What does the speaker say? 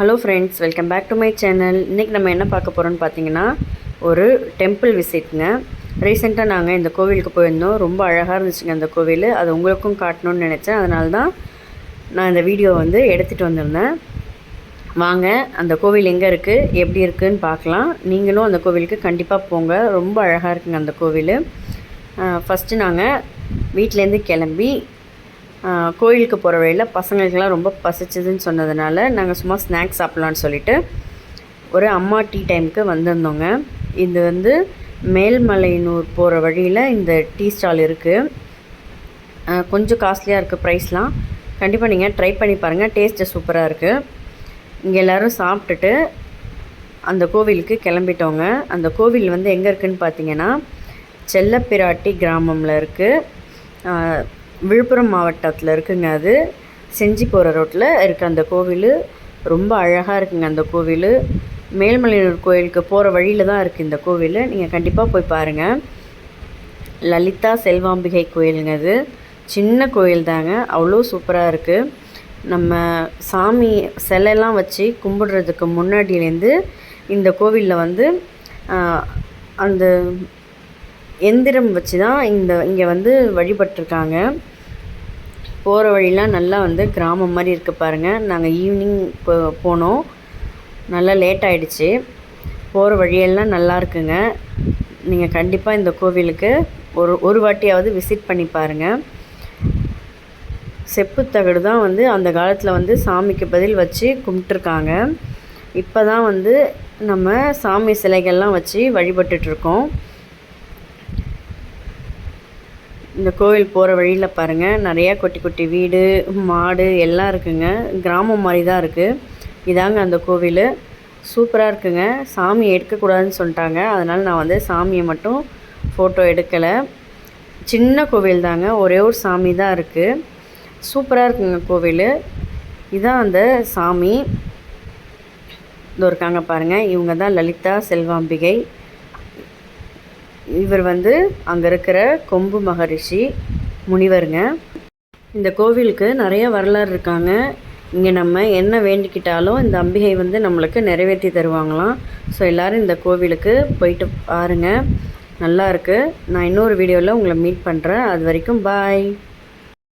Hello friends welcome back to my channel இன்றைக்கி நம்ம என்ன பார்க்க போகிறோம்னு பார்த்தீங்கன்னா ஒரு டெம்பிள் விசிட்ங்க ரீசெண்டாக நாங்கள் இந்த கோவிலுக்கு போயிருந்தோம். ரொம்ப அழகாக இருந்துச்சுங்க அந்த கோவில். அது உங்களுக்கும் காட்டணும்னு நினச்சேன். அதனால தான் நான் இந்த வீடியோ வந்து எடுத்துகிட்டு வந்திருந்தேன். வாங்க அந்த கோவில் எங்கே இருக்குது எப்படி இருக்குதுன்னு பார்க்கலாம். நீங்களும் அந்த கோவிலுக்கு கண்டிப்பாக போங்க. ரொம்ப அழகாக இருக்குங்க அந்த கோவில். ஃபஸ்ட்டு நாங்கள் வீட்டிலேருந்து கிளம்பி கோயிலுக்கு போகிற வழியில் பசங்களுக்கெல்லாம் ரொம்ப பசிச்சதுன்னு சொன்னதுனால நாங்கள் சும்மா ஸ்நாக்ஸ் சாப்பிட்லான்னு சொல்லிட்டு ஒரு அம்மா டீ டைமுக்கு வந்திருந்தோங்க. இது வந்து மேல்மலையனூர் போகிற வழியில் இந்த டீ ஸ்டால் இருக்குது கொஞ்சம் காஸ்ட்லியாக இருக்குது ப்ரைஸ்லாம் கண்டிப்பாக நீங்கள் ட்ரை பண்ணி பாருங்கள் டேஸ்ட்டு சூப்பராக இருக்குது இங்கே எல்லோரும் சாப்பிட்டுட்டு அந்த கோவிலுக்கு கிளம்பிட்டோங்க. அந்த கோவில் வந்து எங்கே இருக்குதுன்னு பார்த்தீங்கன்னா செல்லப்பிராட்டி கிராமமில் இருக்குது விழுப்புரம் மாவட்டத்தில் இருக்குங்க அது. செஞ்சி போகிற ரோட்டில் இருக்குது அந்த கோவில். ரொம்ப அழகாக இருக்குங்க அந்த கோவில். மேல்மலையூர் கோயிலுக்கு போகிற வழியில் தான் இருக்குது இந்த கோவில். நீங்கள் கண்டிப்பாக போய் பாருங்கள் லலிதா செல்வாம்பிகை கோயிலுங்க அது. சின்ன கோயில் தாங்க. அவ்வளோ சூப்பராக இருக்குது நம்ம சாமி சிலைலாம் வச்சு கும்பிடுறதுக்கு முன்னாடியிலேருந்து இந்த கோவிலில் வந்து அந்த எந்திரம் வச்சு தான் இந்த இங்கே வந்து வழிபட்டிருக்காங்க போகிற வழிலாம் நல்லா வந்து கிராமம் மாதிரி இருக்குது பாருங்கள் நாங்கள் ஈவினிங் போ போனோம். நல்லா லேட் ஆகிடுச்சி போகிற வழியெல்லாம் நல்லா இருக்குங்க. நீங்கள் கண்டிப்பாக இந்த கோவிலுக்கு ஒரு ஒரு வாட்டியாவது விசிட் பண்ணி பாருங்கள் செப்புத்தகடு தான் வந்து அந்த காலத்தில் வந்து சாமிக்கு பதில் வச்சு கும்பிட்டுருக்காங்க. இப்போ தான் வந்து நம்ம சாமி சிலைகள்லாம் வச்சு வழிபட்டுட்ருக்கோம் இந்த கோவில் போகிற வழியில் பாருங்கள் நிறையா குட்டி குட்டி வீடு மாடு எல்லாம் இருக்குங்க. கிராமம் மாதிரி தான் இருக்குது இதாங்க அந்த கோவில். சூப்பராக இருக்குங்க. சாமி எடுக்கக்கூடாதுன்னு சொல்லிட்டாங்க. அதனால் நான் வந்து சாமியை மட்டும் ஃபோட்டோ எடுக்கலை. சின்ன கோவில் தாங்க. ஒரே ஒரு சாமி தான் இருக்குது சூப்பராக இருக்குங்க கோவில். இதான் அந்த சாமி. இது இருக்காங்க பாருங்கள் இவங்க தான் லலிதா செல்வாம்பிகை. இவர் வந்து அங்கே இருக்கிற கொம்பு மகரிஷி முனிவருங்க. இந்த கோவிலுக்கு நிறைய வரலாறு இருக்காங்க. இங்கே நம்ம என்ன வேண்டிக்கிட்டாலும் இந்த அம்பிகை வந்து நம்மளுக்கு நிறைவேற்றி தருவாங்களாம். ஸோ எல்லோரும் இந்த கோவிலுக்கு போயிட்டு பாருங்கள் நல்லா இருக்குது நான் இன்னொரு வீடியோவில் உங்களை மீட் பண்ணுறேன் அது வரைக்கும் பாய்